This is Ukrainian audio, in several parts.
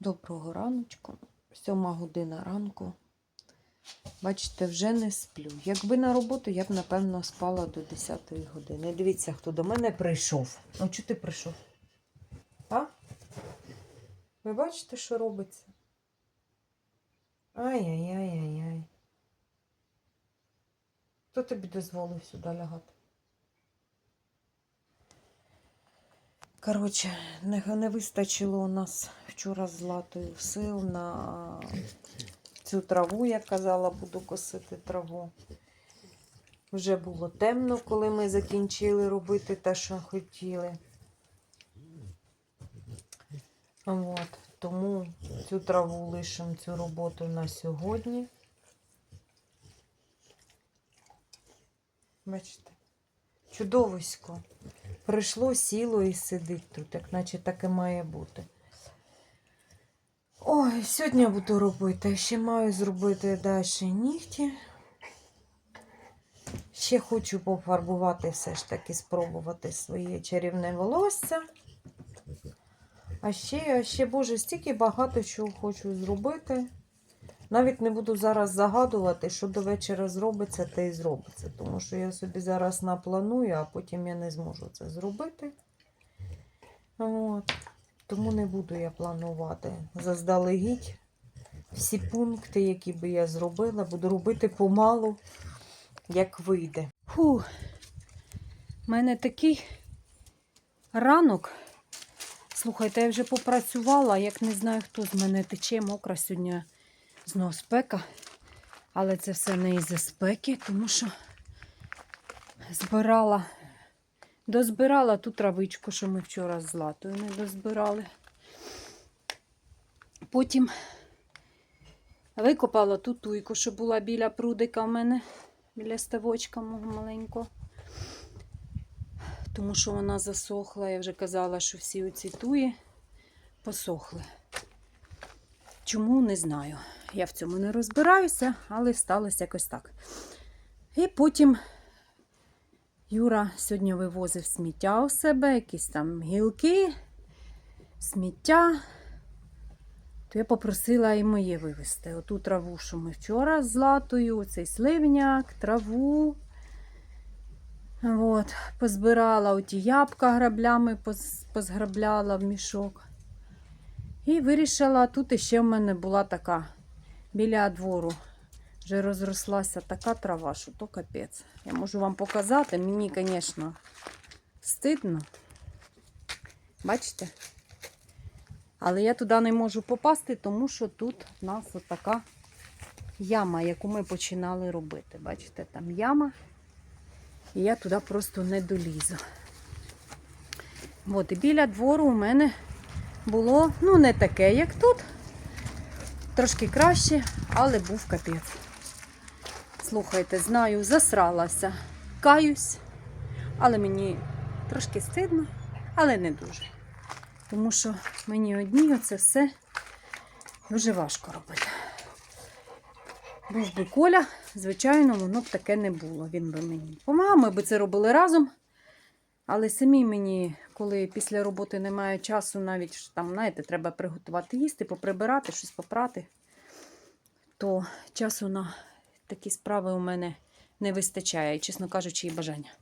Доброго раночку. Сьома година ранку. Бачите, вже не сплю. Якби на роботу, я б, напевно, спала до 10 години. Дивіться, хто до мене прийшов. Ну, чого ти прийшов? А? Ви бачите, що робиться? Ай-яй-яй-яй-яй. Хто тобі дозволив сюди лягати? Коротше, не, не вистачило у нас вчора з Златою сил на цю траву, я казала, буду косити траву. Вже було темно, коли ми закінчили робити те, що хотіли. От, тому цю траву лишимо цю роботу на сьогодні. Бачите, чудовисько. Прийшло, сіло і сидить тут, як наче так і має бути. Ой, сьогодні буду робити. Ще маю зробити далі нігті. Ще хочу пофарбувати все ж таки, спробувати своє чарівне волосся. А ще, а ще, Боже, стільки багато чого хочу зробити. Навіть не буду зараз загадувати, що до вечора зробиться, те і зробиться. Тому що я собі зараз напланую, а потім я не зможу це зробити. От. Тому не буду я планувати заздалегідь. Всі пункти, які би я зробила, буду робити помалу, як вийде. Фу. У мене такий ранок. Слухайте, я вже попрацювала, як не знаю, хто з мене тече, мокра сьогодні знову спека. Але це все не із-за спеки, тому що збирала, дозбирала ту травичку, що ми вчора з Златою не дозбирали. Потім викопала ту туйку, що була біля прудика в мене, біля ставочка мого маленького. Тому що вона засохла. Я вже казала, що всі оці туї посохли. Чому не знаю. Я в цьому не розбираюся, але сталося якось так. І потім Юра сьогодні вивозив сміття у себе, якісь там гілки, сміття. То я попросила і моє вивезти. Оту траву, що ми вчора з златою, цей сливняк, траву. От, позбирала оті ябка граблями, позграбляла в мішок. І вирішила, тут іще в мене була така біля двору. Вже розрослася така трава, що то капець. Я можу вам показати. Мені, звісно, стидно. Бачите? Але я туди не можу попасти, тому що тут в нас отака яма, яку ми починали робити. Бачите, там яма. І я туди просто не долізу. От, і біля двору у мене було, ну, не таке, як тут. Трошки краще, але був капець. Слухайте, знаю, засралася. Каюсь, але мені трошки стидно, але не дуже. Тому що мені одній оце все дуже важко робити. Був би Коля, звичайно, воно б таке не було. Він би мені допомагав, ми б це робили разом. Але самі мені, коли після роботи немає часу, навіть там, знаєте, треба приготувати їсти, поприбирати, щось попрати, то часу на такі справи у мене не вистачає, чесно кажучи, і бажання.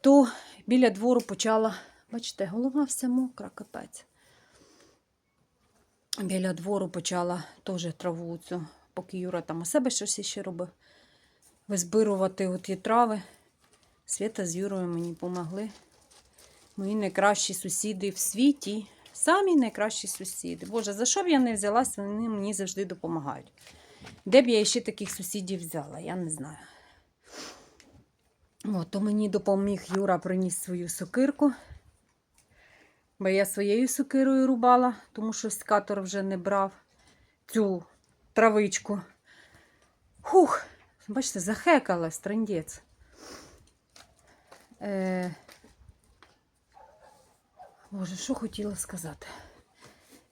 То біля двору почала, бачите, голова вся мокра, капець. Біля двору почала теж траву цю, поки Юра там у себе щось ще робив, визбирувати оті трави. Свята з Юрою мені допомогли. Мої найкращі сусіди в світі. Самі найкращі сусіди. Боже, за що б я не взялася, вони мені завжди допомагають. Де б я ще таких сусідів взяла, я не знаю. От, то мені допоміг Юра приніс свою сокирку. Бо я своєю сокирою рубала, тому що скатор вже не брав цю травичку. Хух, бачите, захекалась трендець. Е... Боже, що хотіла сказати?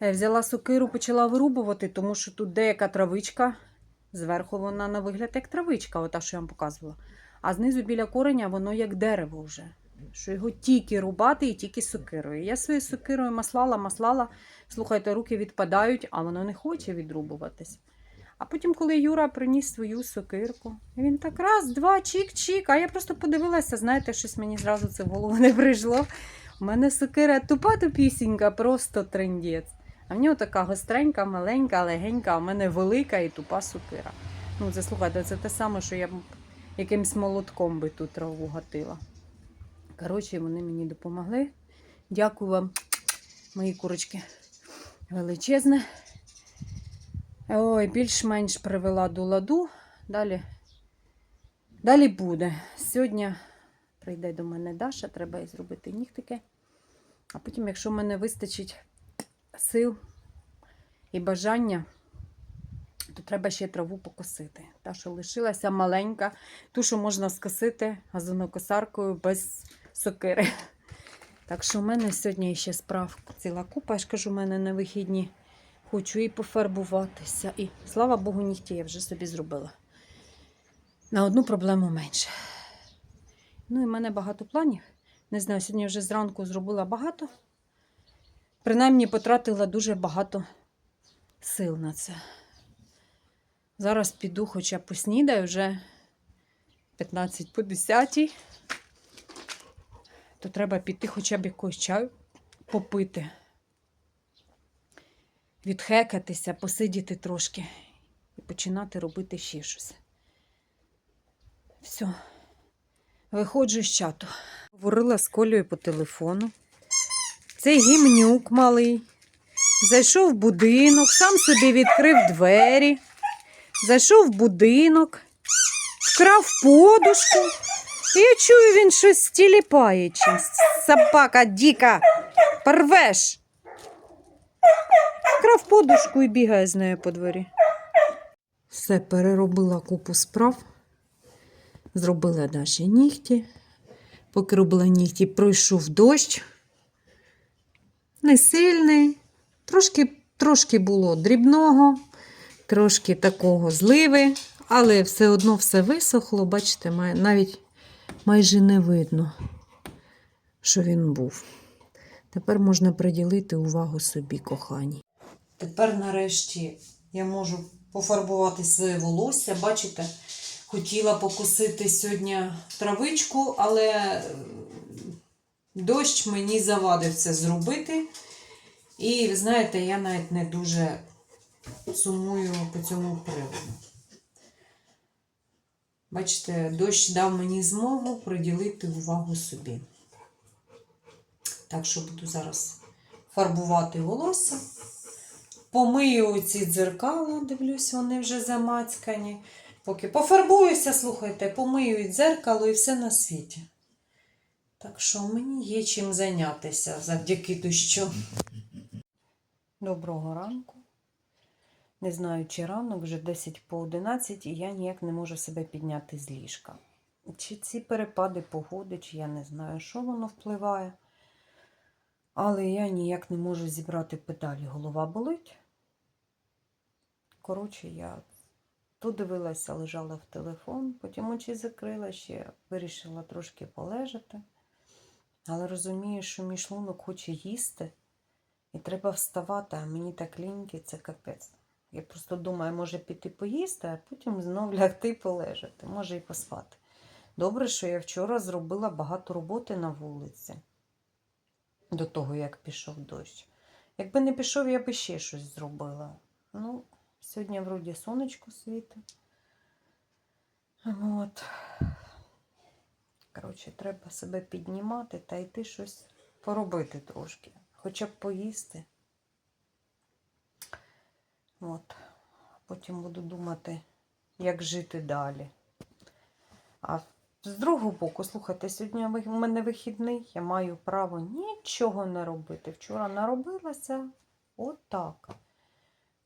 Е, Взяла сокиру, почала вирубувати, тому що тут деяка травичка. Зверху вона на вигляд як травичка, ота, що я вам показувала. А знизу біля кореня воно як дерево вже. що його тільки рубати і тільки сокирою. Я своєю сокирою маслала, маслала, слухайте, руки відпадають, а воно не хоче відрубуватись. А потім, коли Юра приніс свою сокирку, він так раз, два, чик-чик. А я просто подивилася, знаєте, щось мені зразу це в голову не прийшло. У мене сокира тупа тупісінька, просто трендець. А в нього така гостренька, маленька, легенька, а в мене велика і тупа сокира. Ну, це слухайте, це те саме, що я б якимсь молотком би ту траву гатила. Коротше, вони мені допомогли. Дякую вам, мої курочки. Величезне. Ой, більш-менш привела до ладу. Далі, далі буде. Сьогодні прийде до мене Даша, треба їй зробити нігтики. А потім, якщо в мене вистачить сил і бажання, то треба ще траву покосити. Та, що лишилася маленька, ту, що можна скосити газонокосаркою без сокири. Так що в мене сьогодні ще справ ціла купа. Я ж кажу, в мене на вихідні хочу і пофарбуватися. І слава Богу, нігті я вже собі зробила. На одну проблему менше. Ну і в мене багато планів. Не знаю, сьогодні вже зранку зробила багато. Принаймні потратила дуже багато сил на це. Зараз піду хоча поснідаю вже 15 по 10. То треба піти хоча б якогось чаю попити, відхекатися, посидіти трошки і починати робити ще щось. Все, виходжу з чату. Говорила з Колею по телефону. Цей гімнюк малий. Зайшов в будинок, сам собі відкрив двері, зайшов в будинок, вкрав подушку. І я чую, він щось тіліпає чимсь. Собака діка, порвеш. Вкрав подушку і бігає з нею по дворі. Все, переробила купу справ. Зробила Даші нігті. Поки робила нігті, пройшов дощ. Не сильний. Трошки, трошки було дрібного, трошки такого зливи, але все одно все висохло. Бачите, навіть майже не видно, що він був. Тепер можна приділити увагу собі, кохані. Тепер, нарешті, я можу пофарбувати своє волосся. Бачите, хотіла покусити сьогодні травичку, але е, дощ мені завадив це зробити. І ви знаєте, я навіть не дуже сумую по цьому приводу. Бачите, дощ дав мені змогу приділити увагу собі. Так що буду зараз фарбувати волосся. Помию ці дзеркала, дивлюсь, вони вже замацькані. Поки пофарбуюся, слухайте, помию дзеркало і все на світі. Так що мені є чим зайнятися завдяки дощу. Доброго ранку. Не знаю, чи ранок, вже 10 по 11, і я ніяк не можу себе підняти з ліжка. Чи ці перепади погоди, чи я не знаю, що воно впливає. Але я ніяк не можу зібрати педалі. Голова болить. Коротше, я то дивилася, лежала в телефон, потім очі закрила, ще вирішила трошки полежати. Але розумію, що мій шлунок хоче їсти, і треба вставати, а мені так ліньки, це капець. Я просто думаю, може піти поїсти, а потім знов лягти полежати, може і поспати. Добре, що я вчора зробила багато роботи на вулиці до того, як пішов дощ. Якби не пішов, я би ще щось зробила. Ну, сьогодні вроді сонечко світить. От. Коротше, треба себе піднімати та йти щось поробити трошки. Хоча б поїсти. От. Потім буду думати, як жити далі. А з другого боку, слухайте, сьогодні у мене вихідний, я маю право нічого не робити. Вчора наробилася отак.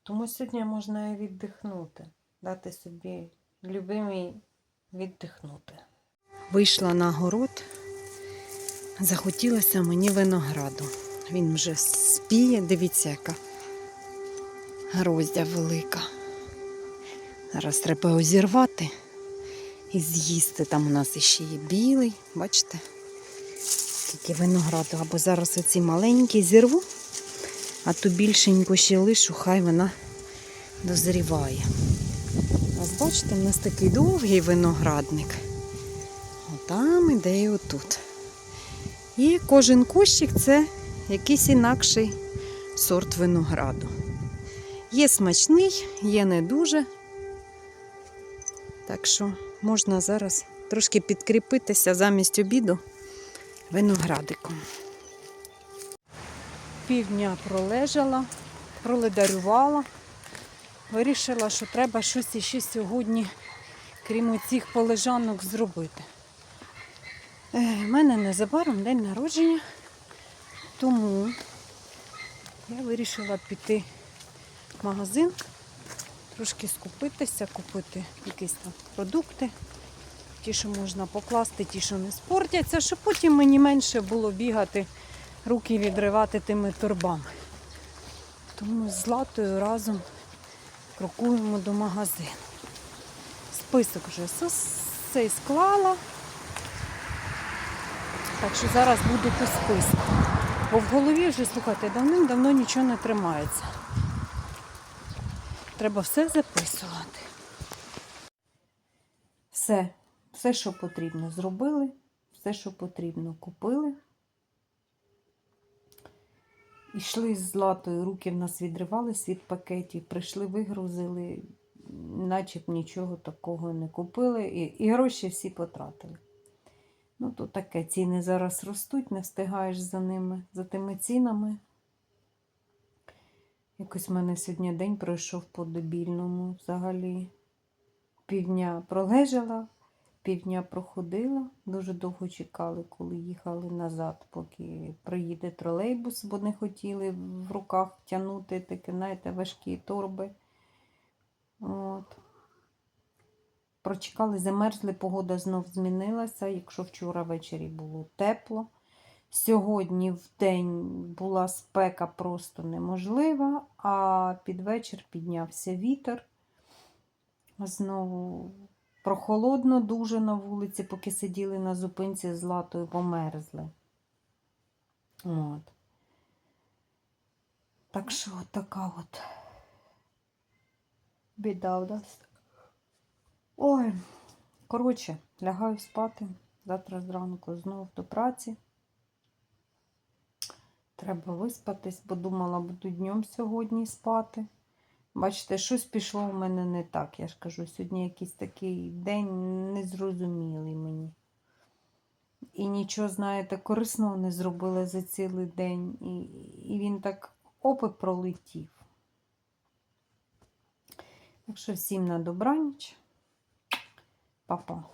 Тому сьогодні можна і віддихнути, дати собі любимій віддихнути. Вийшла на город, захотілося мені винограду. Він вже спіє, дивіться, яка гроздя велика. Зараз треба його зірвати і з'їсти. Там у нас іще є білий, бачите? скільки винограду, або зараз оці маленькі зірву, а ту більшеньку ще лишу, хай вона дозріває. Ось бачите, в нас такий довгий виноградник. Отам іде і отут. І кожен кущик це якийсь інакший сорт винограду. Є смачний, є не дуже. Так що можна зараз трошки підкріпитися замість обіду виноградиком. Півдня пролежала, проледарювала. Вирішила, що треба щось іще сьогодні, крім цих полежанок, зробити. У мене незабаром день народження, тому я вирішила піти в магазин, трошки скупитися, купити якісь там продукти, ті, що можна покласти, ті, що не спортяться, щоб потім мені менше було бігати, руки відривати тими торбами. Тому з Златою разом крокуємо до магазину. Список вже цей склала. Так що зараз буду по списку. Бо в голові вже, слухайте, давним-давно нічого не тримається. Треба все записувати. Все, все, що потрібно, зробили, все, що потрібно, купили. Ішли з златою, руки в нас відривались від пакетів, прийшли, вигрузили, наче б нічого такого не купили, і, і гроші всі потратили. Ну, то таке, ціни зараз ростуть, не встигаєш за ними, за тими цінами. Якось в мене сьогодні день пройшов по дебільному взагалі. Півдня пролежала, півдня проходила. Дуже довго чекали, коли їхали назад, поки приїде тролейбус, бо не хотіли в руках тягнути такі, знаєте, важкі торби. От. Прочекали, замерзли, погода знов змінилася. Якщо вчора ввечері було тепло, сьогодні в день була спека просто неможлива, а під вечір піднявся вітер. Знову прохолодно дуже на вулиці, поки сиділи на зупинці з латою, померзли. От. Так що от така от біда у нас. Ой, коротше, лягаю спати. Завтра зранку знов до праці. Треба виспатись, бо думала, буду днем сьогодні спати. Бачите, щось пішло у мене не так. Я ж кажу, сьогодні якийсь такий день незрозумілий мені. І нічого, знаєте, корисного не зробила за цілий день. І, і він так опи пролетів. Так що всім на добраніч. Па-па.